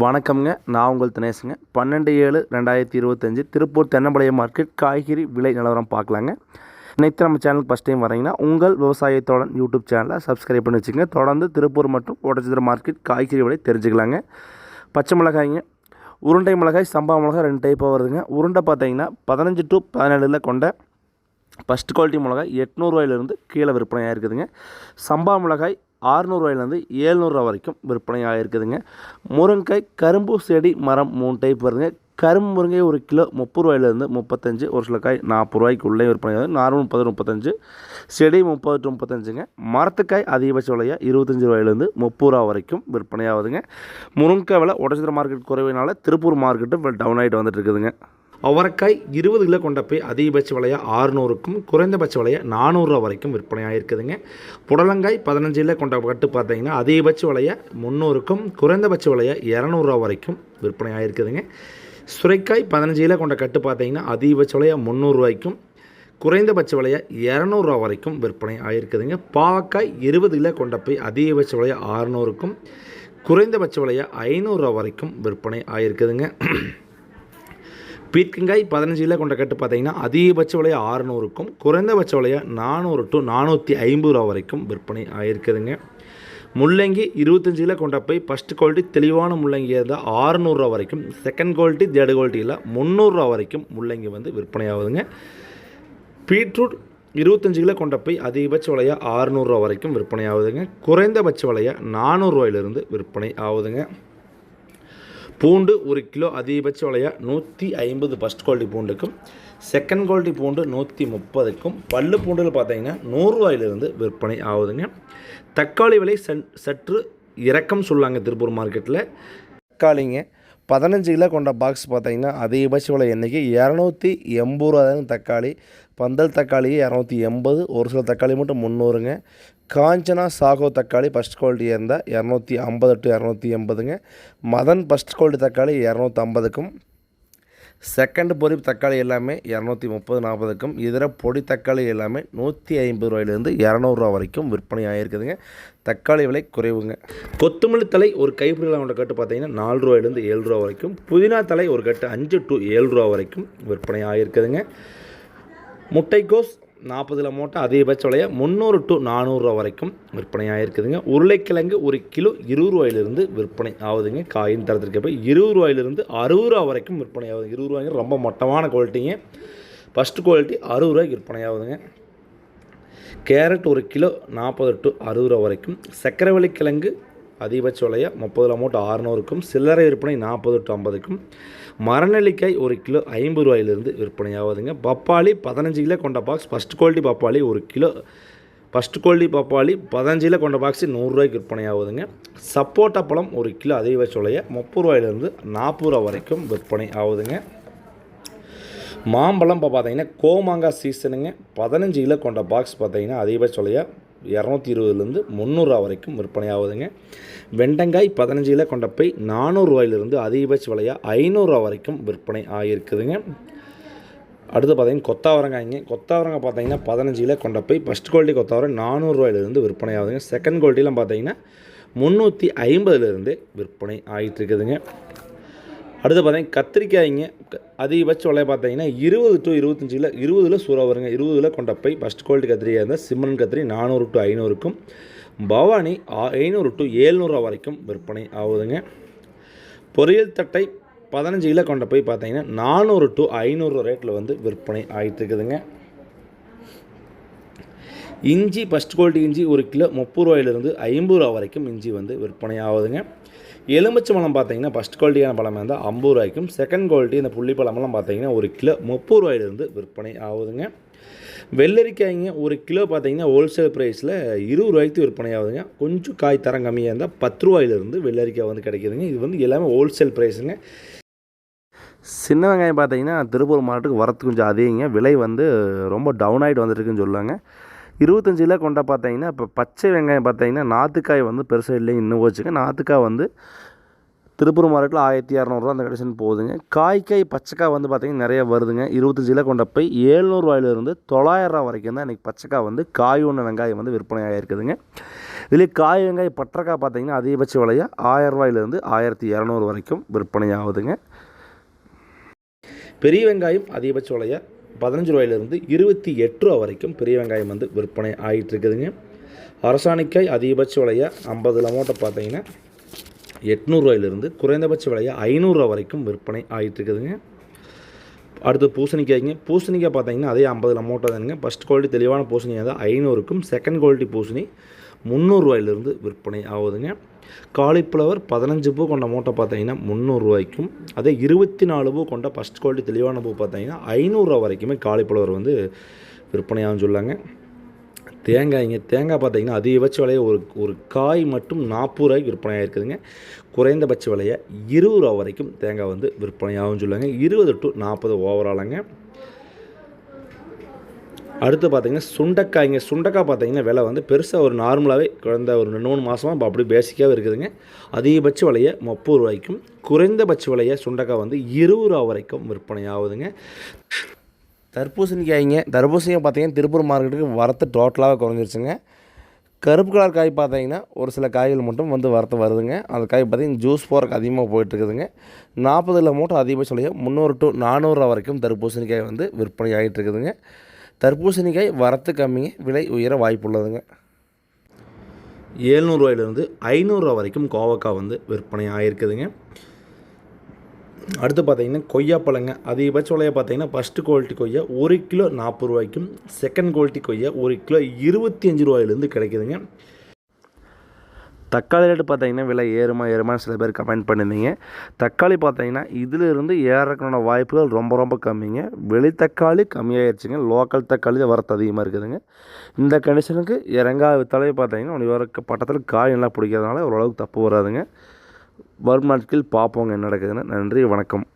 வணக்கம்ங்க. நான் உங்கள் தினேசுங்க. பன்னெண்டு ஏழு ரெண்டாயிரத்தி இருபத்தஞ்சி திருப்பூர் தென்னம்பாளையம் மார்க்கெட் காய்கறி விலை நிலவரம் பார்க்கலாங்க. நேற்று நம்ம சேனலுக்கு ஃபஸ்ட் டைம் வரீங்கன்னா உங்கள் விவசாயத்தோடன் யூடியூப் சேனலை சப்ஸ்கிரைப் பண்ணி வச்சுங்க தொடர்ந்து திருப்பூர் மற்றும் ஓட்டச்சித்திர மார்க்கெட் காய்கறி விலை தெரிஞ்சுக்கலாங்க. பச்சை மிளகாய்ங்க. உருண்டை மிளகாய் சம்பா மிளகாய் ரெண்டு டைப்பாக வருதுங்க. உருண்டை பார்த்தீங்கன்னா பதினஞ்சு டு பதினேழில் கொண்ட ஃபஸ்ட் குவாலிட்டி மிளகாய் எட்நூறுவாயிலிருந்து கீழே விற்பனையாக இருக்குதுங்க சம்பா மிளகாய் ஆறுநூறுவாயிலேருந்து ஏழ்நூறுரூவா வரைக்கும் விற்பனையாக இருக்குதுங்க முருங்கைக்காய் கரும்பு செடி மரம் மூணு டைப் வருதுங்க. கரும்பு முருங்கை ஒரு கிலோ முப்பது ரூபாயிலேருந்து முப்பத்தஞ்சு ஒரு சில காய் நாற்பது ரூபாய்க்கு உள்ளே விற்பனை ஆகுது. நார்மல் முப்பது முப்பத்தஞ்சு. செடி முப்பது டு முப்பத்தஞ்சுங்க. மரத்துக்காய் அதிகபட்ச விலையாக இருபத்தஞ்சி ரூபாயிலேருந்து முப்பது ரூபா வரைக்கும் விற்பனை ஆகுதுங்க முருங்கைக்காய் விலை உடச்சித்திர மார்க்கெட் குறைவினால திருப்பூர் மார்க்கெட்டும் டவுன் ஆகிட்டு வந்துட்டு இருக்குதுங்க. அவரைக்காய் இருபது கிலோ கொண்ட போய் அதிகபட்ச விலையாக ஆறுநூறுக்கும் குறைந்தபட்ச விலையாக நானூறுரூவா வரைக்கும் விற்பனையாக இருக்குதுங்க புடலங்காய் பதினஞ்சு கிலோ கொண்ட கட்டு பார்த்தீங்கன்னா அதிகபட்ச விலையாக முந்நூறுக்கும் குறைந்தபட்ச விலையாக இரநூறுவா வரைக்கும் விற்பனையாக இருக்குதுங்க சுரைக்காய் பதினஞ்சு கிலோ கொண்ட கட்டு பார்த்தீங்கன்னா அதிகபட்ச விலையாக முந்நூறுரூவாய்க்கும் குறைந்தபட்ச விலையாக இரநூறுவா வரைக்கும் விற்பனை ஆகிருக்குதுங்க பாவக்காய் இருபது கிலோ கொண்ட போய் அதிகபட்ச விலையாக ஆறுநூறுக்கும் குறைந்தபட்ச விலையாக ஐநூறுரூவா வரைக்கும் விற்பனை ஆகிருக்குதுங்க பீர்க்கங்காய் பதினஞ்சு கிலோ கொண்ட கட்டு பார்த்தீங்கன்னா அதிகபட்ச விலையை ஆறுநூறுக்கும் குறைந்தபட்ச விலையை நானூறு டு நானூற்றி ஐம்பது ரூபா வரைக்கும் விற்பனை ஆகிருக்குதுங்க முள்ளங்கி இருபத்தஞ்சு கிலோ கொண்ட போய் ஃபஸ்ட் குவாலிட்டி தெளிவான முள்ளங்கி இருந்தால் ஆறுநூறுரூவா வரைக்கும் செகண்ட் குவாலிட்டி தேர்ட் குவாலிட்டியில் முந்நூறுரூவா வரைக்கும் முள்ளங்கி வந்து விற்பனை ஆகுதுங்க. பீட்ரூட் இருபத்தஞ்சு கிலோ கொண்ட போய் அதிகபட்ச விலையாக ஆறுநூறுரூவா வரைக்கும் விற்பனை ஆகுதுங்க. குறைந்தபட்ச விலையாக நானூறுரூவாயிலிருந்து விற்பனை ஆகுதுங்க. பூண்டு ஒரு கிலோ அதிகபட்ச விலையாக நூற்றி ஐம்பது ஃபஸ்ட் குவாலிட்டி பூண்டுக்கும் செகண்ட் குவாலிட்டி பூண்டு நூற்றி முப்பதுக்கும். பல்லு பூண்டில் பார்த்தீங்கன்னா நூறுரூவாயிலிருந்து விற்பனை ஆகுதுங்க. தக்காளி விலை சற்று இறக்கம் சொல்லாங்க திருப்பூர் மார்க்கெட்டில் தக்காளிங்க பதினஞ்சு கிலோ கொண்ட பாக்ஸ் பார்த்தீங்கன்னா அதிகபட்ச விலை என்றைக்கு இரநூத்தி எண்பது ரூபா தாங்க தக்காளி. பந்தல் தக்காளி இரநூத்தி எண்பது ஒரு சில தக்காளி மட்டும் முந்நூறுங்க. காஞ்சனா சாகோ தக்காளி ஃபஸ்ட் குவாலிட்டியாக இருந்தால் இரநூத்தி ஐம்பது டு இரநூத்தி எண்பதுங்க. மதன் ஃபஸ்ட் குவாலிட்டி தக்காளி இரநூத்தி ஐம்பதுக்கும் செகண்ட் பொறி தக்காளி எல்லாமே இரநூத்தி முப்பது நாற்பதுக்கும் இதர பொடி தக்காளி எல்லாமே நூற்றி ஐம்பது ரூபாயிலேருந்து இரநூறுவா வரைக்கும் விற்பனை ஆகிருக்குதுங்க தக்காளி விலை குறைவுங்க. கொத்தமல்லி தலை ஒரு கைப்பிடியில் கொண்ட கட்டு பார்த்தீங்கன்னா நாலு ரூபாயிலேருந்து ஏழு ரூபா வரைக்கும் புதினா தலை ஒரு கட்டு அஞ்சு டு ஏழு ரூபா வரைக்கும் விற்பனை ஆகிருக்குதுங்க முட்டைக்கோஸ் நாற்பதுல மூட்டை அதிகபட்ச விலையை முந்நூறு டு நானூறுரூவா வரைக்கும் விற்பனை ஆகிருக்குதுங்க உருளைக்கிழங்கு ஒரு கிலோ இருபது ரூபாயிலிருந்து விற்பனை ஆகுதுங்க. காயின் தரத்திற்கு போய் இருபது ரூபாயிலிருந்து அறுபது ரூபா வரைக்கும் விற்பனை ஆகுது. இருபது ரூபாய்ங்க ரொம்ப மட்டமான குவாலிட்டிங்க ஃபஸ்ட்டு குவாலிட்டி அறுபது ரூபாய்க்கு விற்பனை ஆகுதுங்க. கேரட் ஒரு கிலோ நாற்பது டு அறுபது ரூபா வரைக்கும். சக்கரவள்ளி கிழங்கு அதிகபட்ச விலையை முப்பது மூட்டை ஆறுநூறுக்கும் சில்லறை விற்பனை நாற்பது டு ஐம்பதுக்கும் மரநெல்லிக்காய் ஒரு கிலோ ஐம்பது ரூபாயிலிருந்து விற்பனை ஆகுதுங்க பப்பாளி பதினஞ்சு கிலோ கொண்ட பாக்ஸ் ஃபஸ்ட் குவாலிட்டி பப்பாளி ஒரு கிலோ ஃபஸ்ட் குவாலிட்டி பப்பாளி பதினஞ்சில் கொண்ட பாக்ஸு நூறுரூவாய்க்கு விற்பனை ஆகுதுங்க சப்போட்டா பழம் ஒரு கிலோ அதிகபட்ச விலையை முப்பது ரூபாயிலிருந்து நாற்பது ரூபா வரைக்கும் விற்பனை ஆகுதுங்க. மாம்பழம் இப்போ பார்த்தீங்கன்னா கோமாங்காய் சீசனுங்க பதினஞ்சு கிலோ கொண்ட பாக்ஸ் பார்த்தீங்கன்னா அதிகபட்ச விலையாக இரநூத்தி இருபதுலேருந்து முந்நூறுரூவா வரைக்கும் விற்பனை ஆகுதுங்க வெண்டங்காய் பதினஞ்சு கிலோ கொண்ட நானூறுரூவாயிலிருந்து அதிகபட்ச விலையாக ஐநூறுரூவா வரைக்கும் விற்பனை ஆகியிருக்குதுங்க. அடுத்து பார்த்தீங்கன்னா கொத்தாவரங்காய்ங்க. கொத்தாவரங்காய் பார்த்தீங்கன்னா பதினஞ்சு கிலோ கொண்ட போய் ஃபஸ்ட் குவாலிட்டி கொத்தாவரம் நானூறுரூவாயிலிருந்து விற்பனை ஆகுதுங்க. செகண்ட் குவாலிட்டிலாம் பார்த்தீங்கன்னா முந்நூற்றி ஐம்பதுலேருந்து விற்பனை ஆகிட்டு இருக்குதுங்க. அடுத்து பார்த்தீங்கன்னா கத்திரிக்காய்ங்க அதிகபட்ச விலை பார்த்தீங்கன்னா இருபது டு இருபத்தஞ்சு கிலோ இருபதில் சூறா வருங்க. இருபதில் கொண்ட போய் ஃபஸ்ட் குவாலிட்டி கத்திரிக்காய் இருந்தால் சிம்மன் கத்திரி நானூறு டு ஐநூறுக்கும் பவானி ஐநூறு டு ஏழ்நூறுவா வரைக்கும் விற்பனை ஆகுதுங்க. பொரியல் தட்டை பதினஞ்சு கிலோ கொண்ட போய் பார்த்தீங்கன்னா நானூறு டு ஐநூறு ரேட்டில் வந்து விற்பனை ஆகிட்டு இருக்குதுங்க. இஞ்சி ஃபஸ்ட் குவாலிட்டி இஞ்சி ஒரு கிலோ முப்பது ரூபாயிலிருந்து ஐம்பது ரூபா வரைக்கும் இஞ்சி வந்து விற்பனை ஆகுதுங்க எலுமிச்சை பழம் பார்த்தீங்கன்னா ஃபஸ்ட் குவாலிட்டியான பழம் இருந்தால் ஐம்பது ரூபாய்க்கும் செகண்ட் குவாலிட்டி இந்த புள்ளி பழமெல்லாம் பார்த்தீங்கன்னா ஒரு கிலோ முப்பது ரூபாயிலிருந்து விற்பனை ஆகுதுங்க வெள்ளரிக்காய்ங்க ஒரு கிலோ பார்த்தீங்கன்னா ஹோல்சேல் ப்ரைஸில் இருபது ரூபாய்க்கு விற்பனை ஆகுதுங்க கொஞ்சம் காய் தரம் கம்மியாக இருந்தால் பத்து ரூபாயிலிருந்து வெள்ளரிக்காய் வந்து கிடைக்குதுங்க. இது வந்து எல்லாமே ஹோல்சேல் ப்ரைஸுங்க சின்ன வெங்காயம் பார்த்தீங்கன்னா திருப்பூர் மாவட்டத்துக்கு வரத்து கொஞ்சம் அதிகங்க. விலை வந்து ரொம்ப டவுன் ஆகிட்டு வந்துட்டுருக்குன்னு சொல்லுவாங்க இருபத்தஞ்சில கொண்டா கொண்ட பார்த்தீங்கன்னா இப்போ பச்சை வெங்காயம் பார்த்தீங்கன்னா நாற்றுக்காய் வந்து பெருசாக இல்லை இன்னும் வச்சுங்க நாற்றுக்காய் வந்து திருப்பூர் மார்க்கெட்டில் ஆயிரத்தி இரநூறுவா அந்த கடைசின்னு போகுதுங்க. காய்க்காய் பச்சைக்காய் வந்து பார்த்திங்கன்னா நிறைய வருதுங்க. இருபத்தஞ்சில கொண்ட போய் ஏழ்நூறுவாயிலிருந்து தொள்ளாயிரரூவா வரைக்கும் தான் இன்றைக்கி பச்சைக்காய் வந்து காய் ஒன்று வெங்காயம் வந்து விற்பனை ஆகிருக்குதுங்க இதுலேயே காய் வெங்காயம் பற்றக்காய் பார்த்திங்கன்னா அதிகபட்ச விலையை ஆயிரரூவாயிலிருந்து ஆயிரத்தி இரநூறு வரைக்கும் விற்பனை ஆகுதுங்க. பெரிய வெங்காயம் அதிகபட்ச விலையாக பதினஞ்சு ரூபாயிலிருந்து இருபத்தி எட்டு ரூபா வரைக்கும் பெரிய வெங்காயம் வந்து விற்பனை ஆகிட்டு இருக்குதுங்க அரசாணிக்காய் அதிகபட்ச விலையை ஐம்பது அமௌண்ட்டை பார்த்தீங்கன்னா எட்நூறுரூவாயிலிருந்து குறைந்தபட்ச விலையை ஐநூறுரூவா வரைக்கும் விற்பனை ஆகிட்டு இருக்குதுங்க அடுத்து பூசணிக்காய்ங்க. பூசணிக்காய் பார்த்தீங்கன்னா அதே ஐம்பது அமௌண்ட்டாக தானுங்க. ஃபஸ்ட் குவாலிட்டி தெளிவான பூசணிக்காய் தான் ஐநூறுக்கும் செகண்ட் குவாலிட்டி பூசணி முந்நூறுரூவாயிலிருந்து விற்பனை ஆகுதுங்க. காலிஃப்ளவர் பதினஞ்சு பூ கொண்ட மூட்டை பார்த்தீங்கன்னா முந்நூறுரூவாய்க்கும் அதே இருபத்தி நாலு பூ கொண்ட ஃபஸ்ட் குவாலிட்டி தெளிவான பூ பார்த்தீங்கன்னா ஐநூறுரூவா வரைக்குமே காலிஃப்ளவர் வந்து விற்பனையாகும் சொல்லாங்க. தேங்காய்ங்க தேங்காய் பார்த்தீங்கன்னா அதிகபட்ச விலையை ஒரு ஒரு காய் மட்டும் நாற்பது ரூபாய்க்கு விற்பனை ஆகிருக்குதுங்க குறைந்தபட்ச விலையை இருபது ரூபா வரைக்கும் தேங்காய் வந்து விற்பனையாகும் சொல்லுவாங்க இருபது டு நாற்பது ஓவராலாங்க அடுத்து பார்த்தீங்கன்னா சுண்டக்காய்ங்க சுண்டக்காய் பார்த்தீங்கன்னா விலை வந்து பெருசாக ஒரு நார்மலாகவே குறைந்த ஒரு ரெண்டு மூணு மாதமாக இப்போ அப்படி பேசிக்காகவே இருக்குதுங்க. அதிகபட்ச விலையை முப்பது ரூபாய்க்கும் குறைந்தபட்ச விலையை சுண்டக்காய் வந்து இருபது ரூபா வரைக்கும் விற்பனை ஆகுதுங்க தர்பூசணிக்காய்ங்க தர்பூசணிக்காய் பார்த்தீங்கன்னா திருப்பூர் மார்க்கெட்டுக்கு வரத்து டோட்டலாக குறைஞ்சிருச்சுங்க. கருப்பு கலர் காய் பார்த்தீங்கன்னா ஒரு சில காய்கள் மட்டும் வந்து வரத்து வருதுங்க. அந்த காய் பார்த்தீங்கன்னா ஜூஸ் போகிறக்கு அதிகமாக போயிட்டுருக்குதுங்க. நாற்பதில் மூட்டை அதிகபட்ச முந்நூறு டு நானூறுரூவா வரைக்கும் தர்பூசணிக்காய் வந்து விற்பனை ஆகிட்டு இருக்குதுங்க தர்பூசணிக்காய் வரத்து கம்மிங்க விலை உயர வாய்ப்புள்ளதுங்க. ஏழ்நூறுவாயிலிருந்து ஐநூறுரூவா வரைக்கும் கோவக்காய் வந்து விற்பனை ஆகிருக்குதுங்க அடுத்து பார்த்தீங்கன்னா கொய்யாப்பழங்க அதிகபட்ச விலையை பார்த்தீங்கன்னா ஃபஸ்ட்டு குவாலிட்டி கொய்யா ஒரு கிலோ நாற்பது ரூபாய்க்கும் செகண்ட் குவாலிட்டி கொய்யா ஒரு கிலோ இருபத்தி அஞ்சு ரூபாயிலேருந்து கிடைக்குதுங்க. தக்காளி ரேட்டு பார்த்தீங்கன்னா விலை ஏறுமா ஏறுமான்னு சில பேர் கமெண்ட் பண்ணியிருந்தீங்க. தக்காளி பார்த்தீங்கன்னா இதிலிருந்து ஏறக்கான வாய்ப்புகள் ரொம்ப ரொம்ப கம்மிங்க. வெளி தக்காளி கம்மியாயிருச்சுங்க. லோக்கல் தக்காளி வரத்து அதிகமாக இருக்குதுங்க. இந்த கண்டிஷனுக்கு இறங்கா வித்தாலே பார்த்தீங்கன்னா உனக்கு வர பட்டத்தில் காய் நல்லா பிடிக்கிறதுனால ஓரளவுக்கு தப்பு வராதுங்க. வரும் நாட்களில் பார்ப்போங்க என்ன நடக்குதுன்னு. நன்றி வணக்கம்.